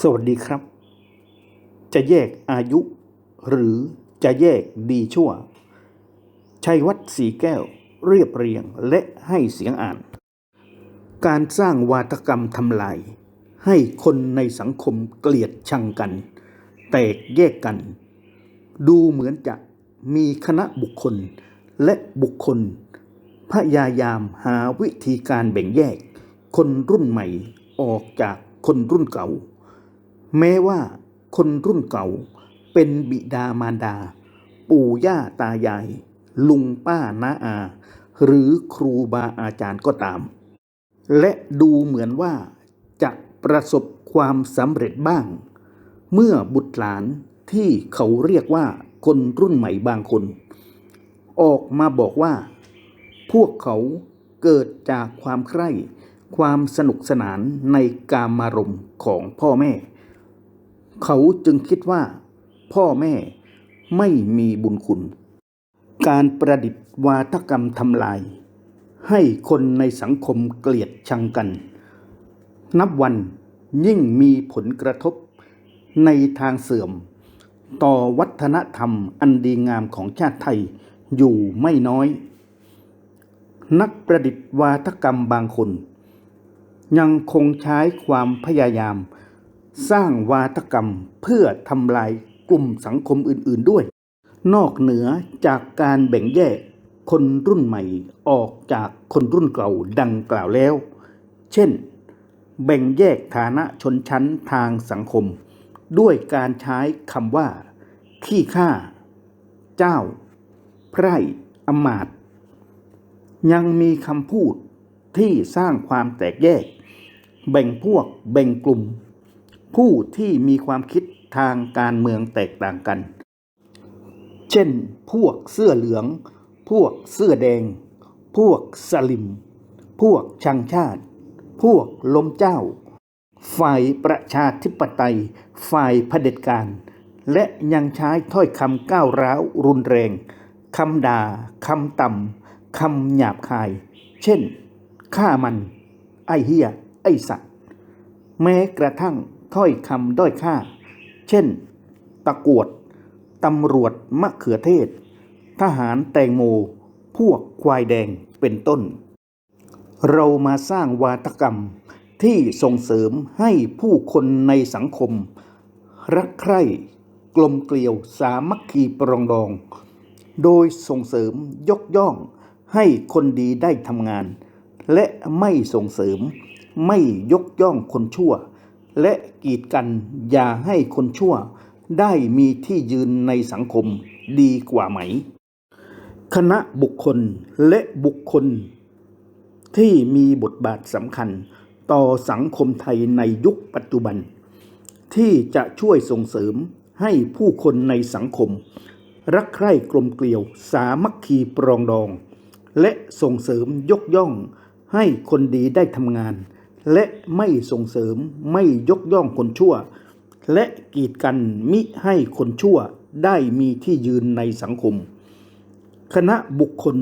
สวัสดีครับ จะแยกอายุ หรือจะแยกดีชั่ว ชัยวัฒน์สีแก้วเรียบเรียงและให้เสียงอ่าน การสร้างวาทกรรมทำลาย ให้คนในสังคมเกลียดชังกัน แตกแยกกัน ดูเหมือนจะมีคณะบุคคลและบุคคล พยายามหาวิธีการแบ่งแยก คนรุ่นใหม่ออกจากคนรุ่นเก่า แม้ว่าคนรุ่นเก่าเป็นบิดามารดา ปู่ย่าตายาย ลุงป้าน้าอา หรือครูบาอาจารย์ก็ตาม และดูเหมือนว่าจะประสบความสำเร็จบ้าง เมื่อบุตรหลานที่เขาเรียกว่าคนรุ่นใหม่บางคน ออกมาบอกว่า พวกเขาเกิดจากความใคร่ ความสนุกสนานในกามารมของพ่อแม่ เขาจึงคิดว่า พ่อแม่ไม่มีบุญคุณ การประดิษฐ์วาทกรรมทำลาย ให้คนในสังคมเกลียดชังกัน นับวันยิ่งมีผลกระทบในทางเสื่อม ต่อวัฒนธรรมอันดีงามของชาติไทยอยู่ไม่น้อย นักประดิษฐ์วาทกรรมบางคน ยังคงใช้ความพยายาม สร้างวาทกรรมเพื่อทำลายกลุ่มสังคมอื่นๆด้วย นอกเหนือจากการแบ่งแยกคนรุ่นใหม่ออกจากคนรุ่นเก่าดังกล่าวแล้ว เช่น แบ่งแยกฐานะชนชั้นทางสังคม ด้วยการใช้คำว่า ขี้ข้า เจ้า ไพร่อมาตยังมีคำพูดที่สร้างความแตกแยก แบ่งพวกแบ่งกลุ่ม ผู้ที่มีความคิดทางการเมืองแตกต่างกัน เช่น พวกเสื้อเหลือง พวกเสื้อแดง พวกสลิม พวกชังชาติ พวกลมเจ้า ฝ่ายประชาธิปไตย ฝ่ายเผด็จการ และยังใช้ถ้อยคำก้าวร้าวรุนแรงคำด่าคำต่ำคำหยาบคาย เช่น ฆ่ามัน ไอเฮีย ไอสัตว์ แม้กระทั่ง ถ้อยคำด้อยค่า เช่น ตะกวดตำรวจมะเขือเทศ ทหารแตงโม พวกควายแดงเป็นต้น เรามาสร้างวาทกรรมที่ส่งเสริมให้ผู้คนในสังคม รักใคร่กลมเกลียวสามัคคีปรองดอง โดยส่งเสริมยกย่องให้คนดีได้ทำงาน และไม่ส่งเสริมไม่ยกย่องคนชั่ว และกีดกันอย่าให้คนชั่ว ได้มีที่ยืนในสังคมดีกว่าไหม คณะบุคคลและบุคคล ที่มีบทบาทสำคัญต่อสังคมไทยในยุคปัจจุบัน ที่จะช่วยส่งเสริมให้ผู้คนในสังคม รักใคร่กลมเกลียวสามัคคีปรองดอง และส่งเสริมยกย่องให้คนดีได้ทำงาน และไม่ส่งเสริมไม่ยกย่องคนชั่ว และกีดกันมิให้คนชั่วได้มีที่ยืนในสังคม คณะบุคคล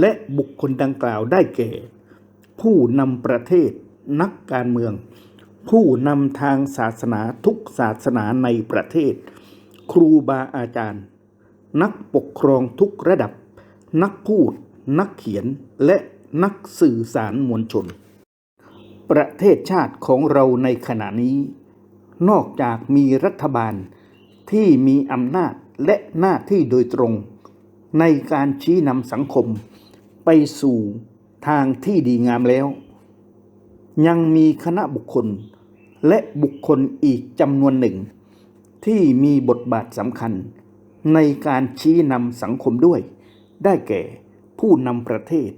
และบุคคลดังกล่าวได้แก่ ผู้นำประเทศนักการเมือง ผู้นำทางศาสนาทุกศาสนาในประเทศ ครูบาอาจารย์ นักปกครองทุกระดับ นักพูด นักเขียนและนักสื่อสารมวลชน ประเทศชาติของเราในขณะนี้ นอกจากมีรัฐบาลที่มีอำนาจและหน้าที่โดยตรง ในการชี้นำสังคม ไปสู่ทางที่ดีงามแล้ว ยังมีคณะบุคคลและบุคคลอีกจำนวนหนึ่ง ที่มีบทบาทสำคัญ ในการชี้นำสังคมด้วย ได้แก่ผู้นำประเทศ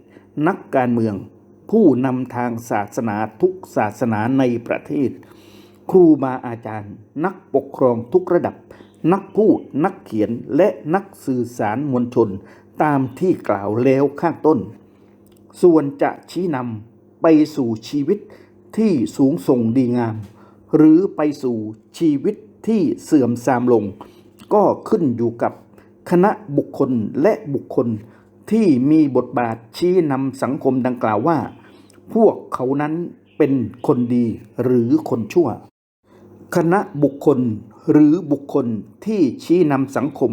นักการเมือง ผู้นำทางศาสนาทุกศาสนาในประเทศ ครูบาอาจารย์ นักปกครองทุกระดับ นักพูดนักเขียนและนักสื่อสารมวลชน ตามที่กล่าวแล้วข้างต้น ส่วนจะชี้นำไปสู่ชีวิตที่สูงส่งดีงาม หรือไปสู่ชีวิตที่เสื่อมทรามลง ก็ขึ้นอยู่กับคณะบุคคลและบุคคล ที่มีบทบาทชี้นำสังคมดังกล่าวว่า พวกเขานั้นเป็นคนดีหรือคนชั่ว คณะบุคคลหรือบุคคลที่ชี้นำสังคม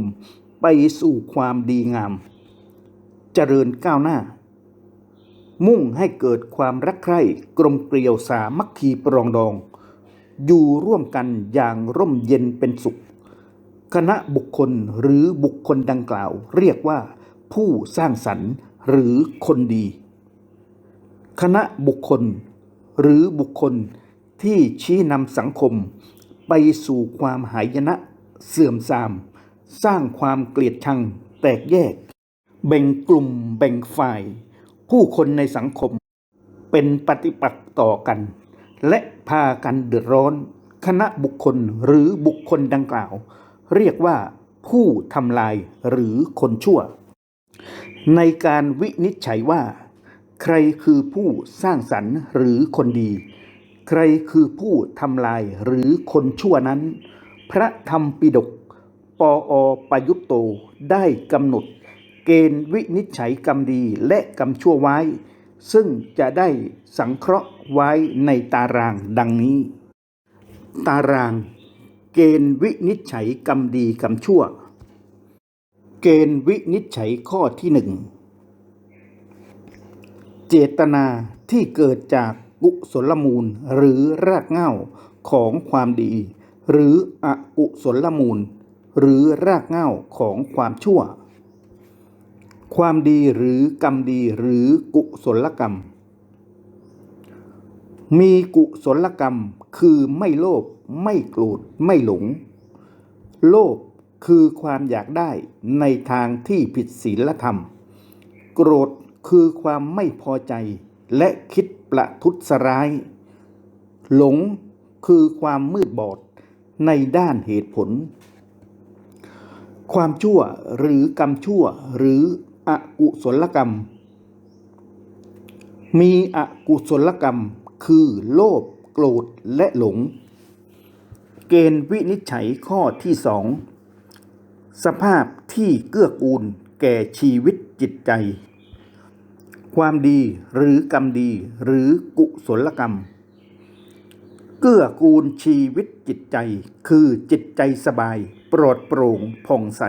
ไปสู่ความดีงาม เจริญก้าวหน้า มุ่งให้เกิดความรักใคร่กลมเกลียวสามัคคีปรองดอง อยู่ร่วมกันอย่างร่มเย็นเป็นสุข คณะบุคคลหรือบุคคลดังกล่าว เรียกว่า ผู้สร้างสรรค์หรือคนดี คณะบุคคล หรือบุคคลที่ชี้นำสังคม ไปสู่ความหายนะเสื่อมทราม สร้างความเกลียดชังแตกแยก แบ่งกลุ่มแบ่งฝ่าย ผู้คนในสังคม เป็นปฏิปักษ์ต่อกัน และพากันเดือดร้อน คณะบุคคลหรือบุคคลดังกล่าว เรียกว่าผู้ทำลายหรือคนชั่ว ในการวินิจฉัยว่า ใครคือผู้สร้างสรรค์หรือคนดี ใครคือผู้ทำลายหรือคนชั่วนั้น พระธรรมปิฎกปออประยุตโตได้กำหนด เกณฑ์วินิจฉัยกรรมดีและกรรมชั่วไว้ ซึ่งจะได้สังเคราะห์ไว้ในตารางดังนี้ ตาราง เกณฑ์วินิจฉัยกรรมดีกรรมชั่ว เกณฑ์วินิจฉัยข้อที่หนึ่งเจตนาที่เกิดจากกุศลมูลหรือรากเหง้าของความดี หรืออกุศลมูล หรือรากเหง้าของความชั่ว ความดีหรือกรรมดีหรือกุศลกรรม มีกุศลกรรมคือไม่โลภไม่โกรธไม่หลง โลภ คือความอยากได้ในทางที่ผิดศีลธรรม โกรธคือความไม่พอใจและคิดประทุษร้าย หลงคือความมืดบอดในด้านเหตุผล ความชั่วหรือกรรมชั่วหรืออกุศลกรรม มีอกุศลกรรมคือโลภโกรธและหลง เกณฑ์วินิจฉัยข้อที่สอง สภาพที่เกื้อกูลแก่ชีวิตจิตใจ ความดีหรือกรรมดีหรือกุศลกรรม เกื้อกูลชีวิตจิตใจ คือจิตใจสบาย ปลอดโปร่งผ่องใส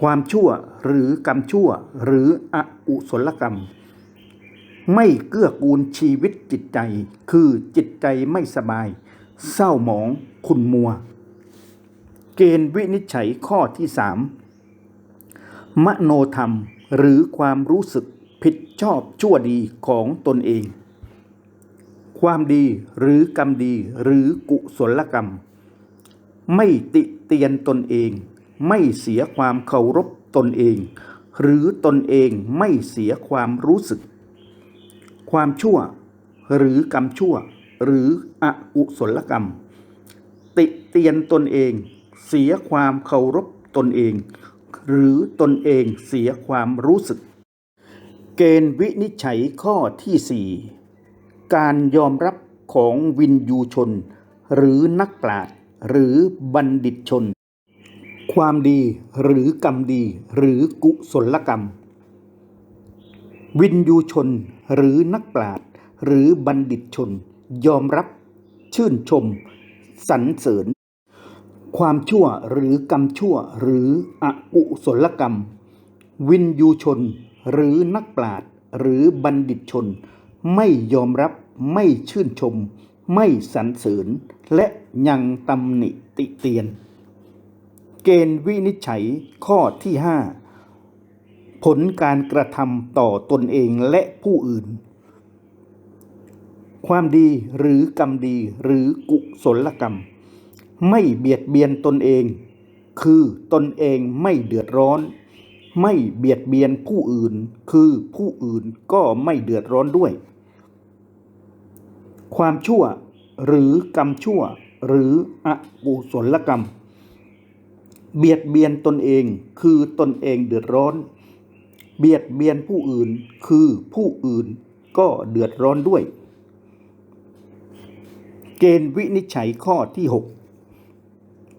ความชั่วหรือกรรมชั่วหรืออกุศลกรรม ไม่เกื้อกูลชีวิตจิตใจ คือจิตใจไม่สบาย เศร้าหมองขุ่นมัว เกณฑ์วินิจฉัยข้อที่สามมโนธรรมหรือความรู้สึกผิดชอบชั่วดีของตนเอง ความดีหรือกรรมดีหรือกุศลกรรม ไม่ติเตียนตนเอง ไม่เสียความเคารพตนเอง หรือตนเองไม่เสียความรู้สึก ความชั่ว หรือกรรมชั่ว หรืออกุศลกรรม ติเตียนตนเอง เสียความเคารพตนเอง หรือตนเองเสียความรู้สึก เกณฑ์วินิจฉัยข้อที่สี่การยอมรับของวินยูชน หรือนักปราชญ์หรือบัณฑิตชน ความดีหรือกรรมดี หรือกุศลกรรม วินยูชน หรือนักปราชญ์หรือบัณฑิตชน ยอมรับชื่นชม สรรเสริญ ความชั่วหรือกรรมชั่วหรืออกุศลกรรม วินยูชน หรือนักปราชญ์หรือบัณฑิตชน ไม่ยอมรับไม่ชื่นชม ไม่สรรเสริญ และยังตำหนิติเตียน เกณฑ์วินิจฉัยข้อที่5ผลการกระทำต่อตนเองและผู้อื่น ความดีหรือกรรมดีหรือกุศลกรรม ไม่เบียดเบียนตนเอง คือตนเองไม่เดือดร้อน ไม่เบียดเบียนผู้อื่น คือผู้อื่นก็ไม่เดือดร้อนด้วย ความชั่วหรือกรรมชั่ว หรืออกุศลกรรม เบียดเบียนตนเอง คือตนเองเดือดร้อน เบียดเบียนผู้อื่น คือผู้อื่นก็เดือดร้อนด้วย เกณฑ์วินิจฉัยข้อที่ 6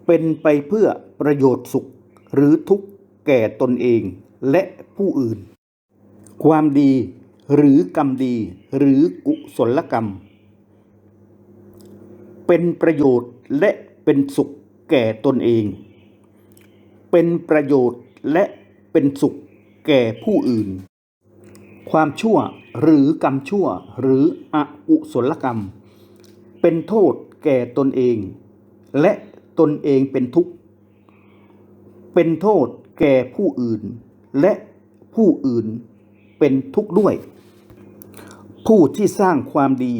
เป็นไปเพื่อประโยชน์สุขหรือทุกข์แก่ตนเองและผู้อื่น ความดีหรือกรรมดีหรือกุศลกรรม เป็นประโยชน์และเป็นสุขแก่ตนเอง เป็นประโยชน์และเป็นสุขแก่ผู้อื่น ความชั่วหรือกรรมชั่วหรืออกุศลกรรม เป็นโทษแก่ตนเอง และ ตนเองเป็นทุกข์ เป็นโทษแก่ผู้อื่น และผู้อื่นเป็นทุกข์ด้วย ผู้ที่สร้างความดี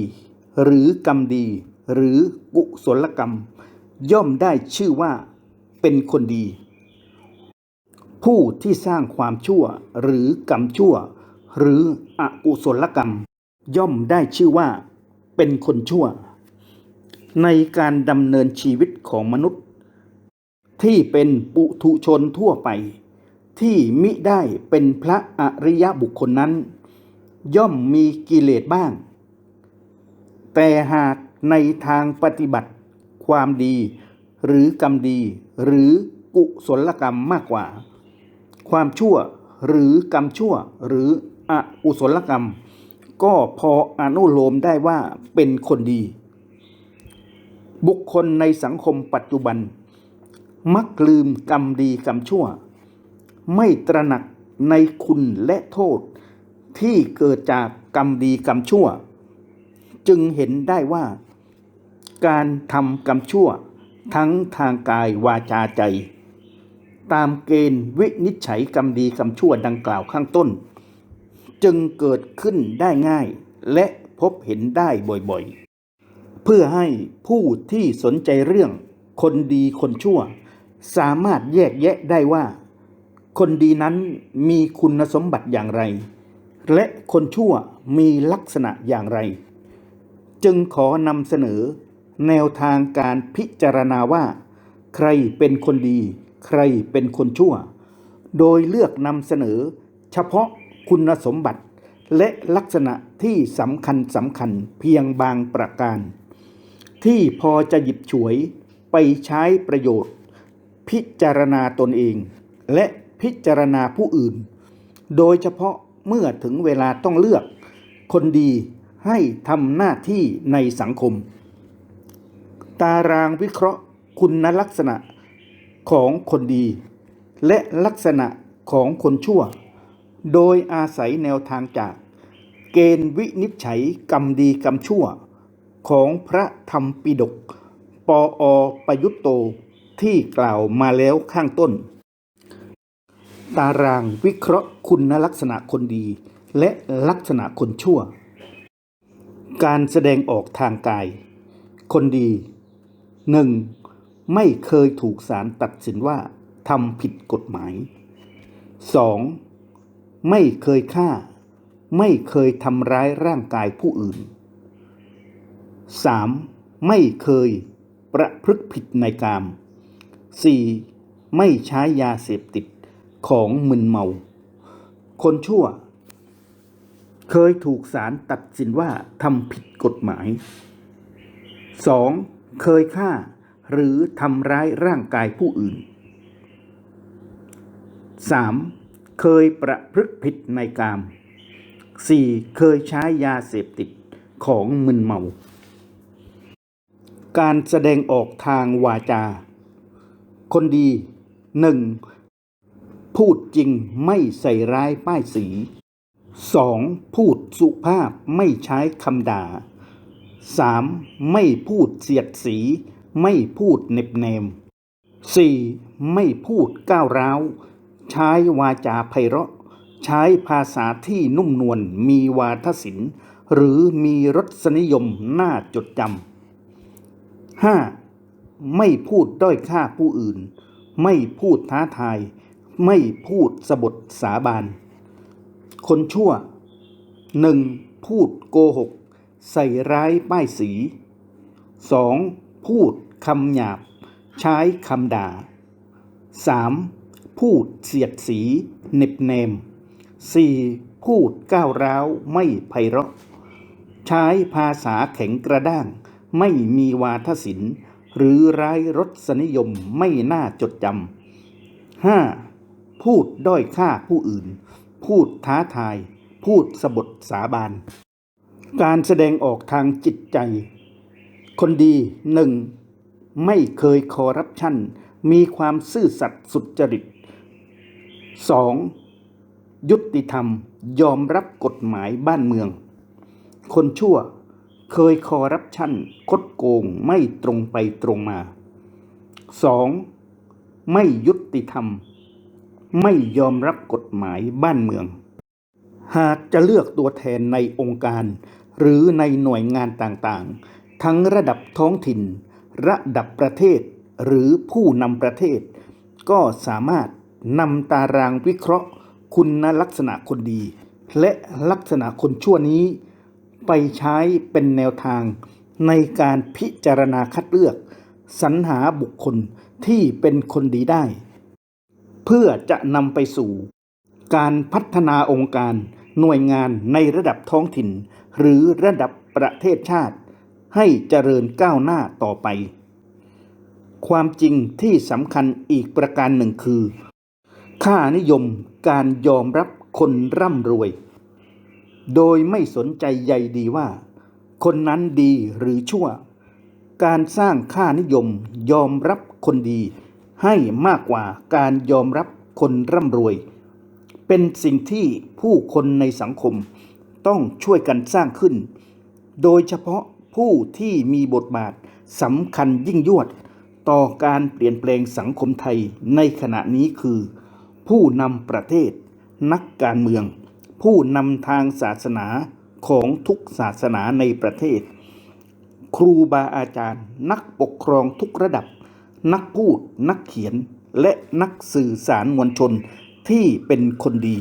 หรือกรรมดี หรือกุศลกรรม ย่อมได้ชื่อว่าเป็นคนดี ผู้ที่สร้างความชั่ว หรือกรรมชั่ว หรืออกุศลกรรม ย่อมได้ชื่อว่าเป็นคนชั่ว ในการดำเนินชีวิตของมนุษย์ ที่เป็นปุถุชนทั่วไป ที่มิได้เป็นพระอริยบุคคลนั้น ย่อมมีกิเลสบ้าง แต่หากในทางปฏิบัติความดี หรือกรรมดี หรือกุศลกรรมมากกว่า ความชั่วหรือกรรมชั่วหรืออกุศลกรรม ก็พออนุโลมได้ว่าเป็นคนดี บุคคลในสังคมปัจจุบัน มักลืมกรรมดีกรรมชั่ว ไม่ตระหนักในคุณและโทษ ที่เกิดจากกรรมดีกรรมชั่ว จึงเห็นได้ว่า การทำกรรมชั่ว ทั้งทางกายวาจาใจ ตามเกณฑ์วินิจฉัยกรรมดีกรรมชั่วดังกล่าวข้างต้น จึงเกิดขึ้นได้ง่ายและพบเห็นได้บ่อยๆ เพื่อให้ผู้ที่สนใจเรื่องคนดีคนชั่ว สามารถแยกแยะได้ว่า คนดีนั้นมีคุณสมบัติอย่างไร และคนชั่วมีลักษณะอย่างไร จึงขอนำเสนอ แนวทางการพิจารณาว่า ใครเป็นคนดี ใครเป็นคนชั่ว โดยเลือกนำเสนอ เฉพาะคุณสมบัติและลักษณะที่สำคัญสำคัญเพียงบางประการ ที่พอจะหยิบฉวยไปใช้ประโยชน์ พิจารณาตนเอง และพิจารณาผู้อื่น โดยเฉพาะเมื่อถึงเวลาต้องเลือก คนดีให้ทำหน้าที่ในสังคม ตารางวิเคราะห์คุณลักษณะของคนดี และลักษณะของคนชั่ว โดยอาศัยแนวทางจาก เกณฑ์วินิจฉัยกรรมดีกรรมชั่ว ของพระธรรมปิฎกปออประยุตโตที่กล่าวมาแล้วข้างต้น ตารางวิเคราะห์คุณลักษณะคนดี และลักษณะคนชั่ว การแสดงออกทางกาย คนดี 1. ไม่เคยถูกศาลตัดสินว่าทำผิดกฎหมาย 2. ไม่เคยฆ่า ไม่เคยทำร้ายร่างกายผู้อื่น 3. ไม่เคยประพฤติผิดในกาม 4. ไม่ใช้ยาเสพติดของมึนเมา คนชั่ว เคยถูกศาลตัดสินว่าทำผิดกฎหมาย 2. เคยฆ่าหรือทำร้ายร่างกายผู้อื่น 3. เคยประพฤติผิดในกาม 4. เคยใช้ยาเสพติดของมึนเมา การแสดงออกทางวาจา คนดี 1. พูดจริงไม่ใส่ร้ายป้ายสี 2. พูดสุภาพไม่ใช้คำด่า 3. ไม่พูดเสียดสี ไม่พูดเน็บแนม 4. ไม่พูดก้าวร้าว ใช้วาจาไพเราะ ใช้ภาษาที่นุ่มนวลมีวาทศิลป์ หรือมีรสนิยมน่าจดจำ 5. ไม่พูดด้อยค่าผู้อื่น ไม่พูดท้าทาย ไม่พูดสบทสาบาน คนชั่ว 1. พูดโกหก ใส่ร้ายป้ายสี 2. พูดคำหยาบ ใช้คำด่า 3. พูดเสียดสีเน็บแนม 4. พูดก้าวร้าวไม่ไพเราะ ใช้ภาษาแข็งกระด้าง ไม่มีวาทศิลป์ หรือไร้รสนิยมไม่น่าจดจำ 5. พูดด้อยค่าผู้อื่น พูดท้าทาย พูดสบทสาบาน การแสดงออกทางจิตใจ คนดีหนึ่งไม่เคยคอร์รัปชัน มีความซื่อสัตย์สุจริต 2. ยุติธรรมยอมรับกฎหมายบ้านเมือง คนชั่ว เคยคอร์รัปชันคดโกงไม่ตรงไปตรงมา 2. ไม่ยุติธรรม ไม่ยอมรับกฎหมายบ้านเมือง หากจะเลือกตัวแทนในองค์การ หรือในหน่วยงานต่างๆ ทั้งระดับท้องถิ่น ระดับประเทศ หรือผู้นำประเทศ ก็สามารถนำตารางวิเคราะห์ คุณลักษณะคนดี และลักษณะคนชั่วนี้ ไปใช้เป็นแนวทางในการพิจารณาคัดเลือก สรรหาบุคคลที่เป็นคนดีได้ เพื่อจะนำไปสู่ การพัฒนาองค์การหน่วยงานในระดับท้องถิ่น หรือระดับประเทศชาติ ให้เจริญก้าวหน้าต่อไป ความจริงที่สำคัญอีกประการหนึ่งคือ ค่านิยมการยอมรับคนร่ำรวย โดยไม่สนใจใยดีว่า คนนั้นดีหรือชั่ว การสร้างค่านิยมยอมรับคนดี ให้มากกว่าการยอมรับคนร่ำรวย เป็นสิ่งที่ผู้คนในสังคมต้องช่วยกันสร้างขึ้น โดยเฉพาะผู้ที่มีบทบาทสำคัญยิ่งยวดต่อการเปลี่ยนแปลงสังคมไทยในขณะนี้คือ ผู้นำประเทศ นักการเมือง ผู้นำทางศาสนาของทุกศาสนาในประเทศ ครูบาอาจารย์ นักปกครองทุกระดับ นักพูด นักเขียน และนักสื่อสารมวลชนที่เป็นคนดี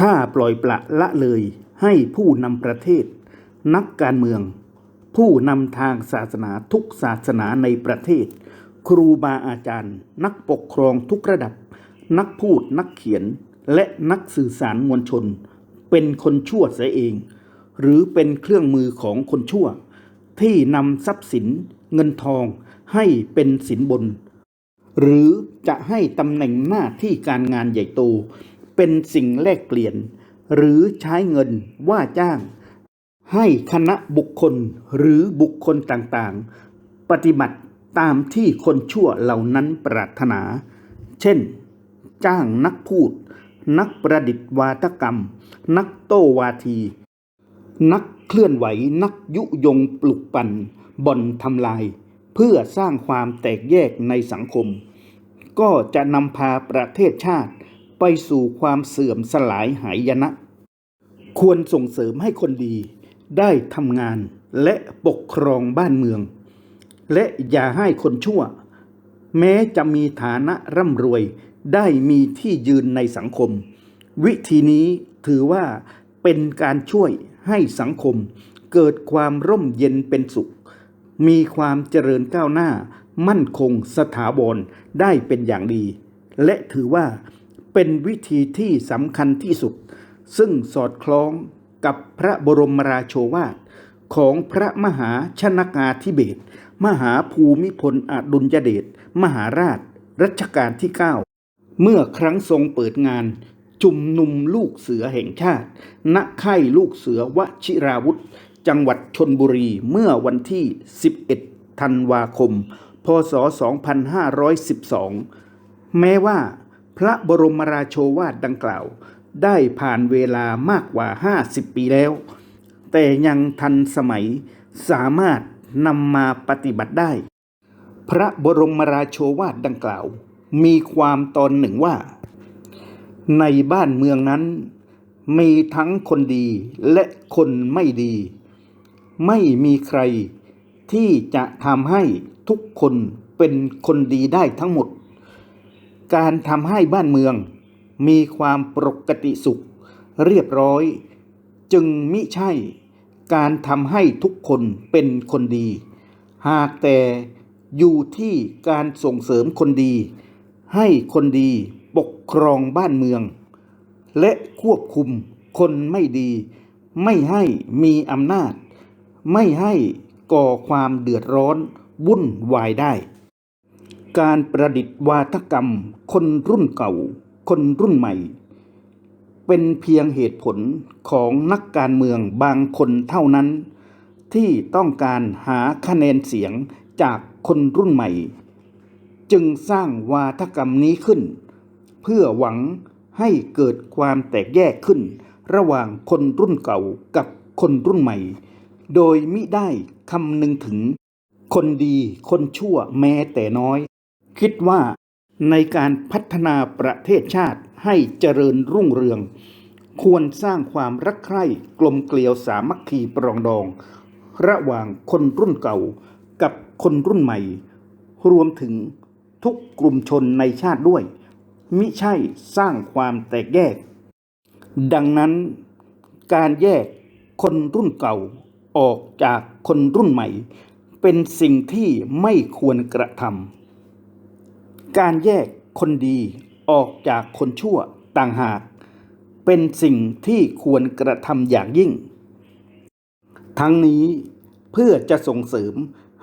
ถ้าปล่อยปละละเลยให้ผู้นำประเทศ นักการเมือง ผู้นำทางศาสนาทุกศาสนาในประเทศ ครูบาอาจารย์ นักปกครองทุกระดับ นักพูดนักเขียน และนักสื่อสารมวลชน เป็นคนชั่วเสียเอง หรือเป็นเครื่องมือของคนชั่ว ที่นำทรัพย์สินเงินทองให้เป็นสินบน หรือจะให้ตำแหน่งหน้าที่การงานใหญ่โต เป็นสิ่งแลกเปลี่ยน หรือใช้เงินว่าจ้าง ให้คณะบุคคลหรือบุคคลต่างๆ ปฏิบัติตามที่คนชั่วเหล่านั้นปรารถนา เช่น จ้างนักพูด นักประดิษฐ์วาทกรรม นักโต้วาที นักเคลื่อนไหว นักยุยงปลุกปั่นบ่อนทำลาย เพื่อสร้างความแตกแยกในสังคม ก็จะนำพาประเทศชาติไปสู่ความเสื่อมสลายหายนะ ควรส่งเสริมให้คนดีได้ทำงานและปกครองบ้านเมือง และอย่าให้คนชั่ว แม้จะมีฐานะร่ำรวย ได้มีที่ยืนในสังคม วิธีนี้ถือว่าเป็นการช่วยให้สังคม เกิดความร่มเย็นเป็นสุข มีความเจริญก้าวหน้า มั่นคงสถาบรได้เป็นอย่างดี และถือว่าเป็นวิธีที่สำคัญที่สุด ซึ่งสอดคล้องกับพระบรมราโชวาทของพระมหาชนกาธิเบศมหาภูมิพลอดุลยเดชมหาราชรัชกาลที่ 9 เมื่อครั้งทรงเปิดงาน จุมนุมลูกเสือแห่งชาติ ณ ค่ายลูกเสือวชิราวุธ จังหวัดชนบุรีเมื่อวันที่ 11 ธันวาคม พศ 2512 แม้ว่าพระบรมราโชวาทดังกล่าว ได้ผ่านเวลามากกว่า 50 ปีแล้ว แต่ยังทันสมัยสามารถนำมาปฏิบัติได้ พระบรมราโชวาทดังกล่าว มีความตอนหนึ่งว่า ในบ้านเมืองนั้น มีทั้งคนดีและคนไม่ดี ไม่มีใครที่จะทำให้ทุกคนเป็นคนดีได้ทั้งหมด การทำให้บ้านเมือง มีความปกติสุข เรียบร้อย จึงมิใช่การทำให้ทุกคนเป็นคนดี หากแต่อยู่ที่การส่งเสริมคนดี ให้คนดีปกครองบ้านเมือง และควบคุมคนไม่ดี ไม่ให้มีอำนาจ ไม่ให้ก่อความเดือดร้อนวุ่นวายได้ การประดิษฐ์วาทกรรม คนรุ่นเก่า คนรุ่นใหม่ เป็นเพียงเหตุผลของนักการเมืองบางคนเท่านั้น ที่ต้องการหาคะแนนเสียงจากคนรุ่นใหม่ จึงสร้างวาทกรรมนี้ขึ้น เพื่อหวังให้เกิดความแตกแยกขึ้น ระหว่างคนรุ่นเก่ากับคนรุ่นใหม่ โดยมิได้คำนึงถึง คนดีคนชั่วแม้แต่น้อย คิดว่าในการพัฒนาประเทศชาติให้เจริญรุ่งเรือง ควรสร้างความรักใคร่กลมเกลียวสามัคคีปรองดอง ระหว่างคนรุ่นเก่ากับคนรุ่นใหม่ รวมถึง ทุกกลุ่มชนในชาติด้วย มิใช่สร้างความแตกแยก ดังนั้นการแยกคนรุ่นเก่าออกจากคนรุ่นใหม่ เป็นสิ่งที่ไม่ควรกระทำการแยกคนดีออกจากคนชั่วต่างหาก เป็นสิ่งที่ควรกระทำอย่างยิ่ง ทั้งนี้เพื่อจะส่งเสริม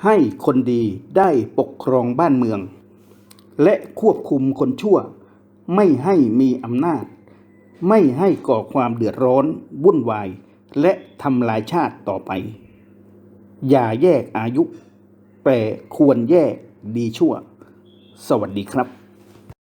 ให้คนดีได้ปกครองบ้านเมือง และควบคุมคนชั่ว ไม่ให้มีอำนาจ ไม่ให้ก่อความเดือดร้อนวุ่นวาย และทำลายชาติต่อไป อย่าแยกอายุ แต่ควรแยกดีชั่ว สวัสดีครับ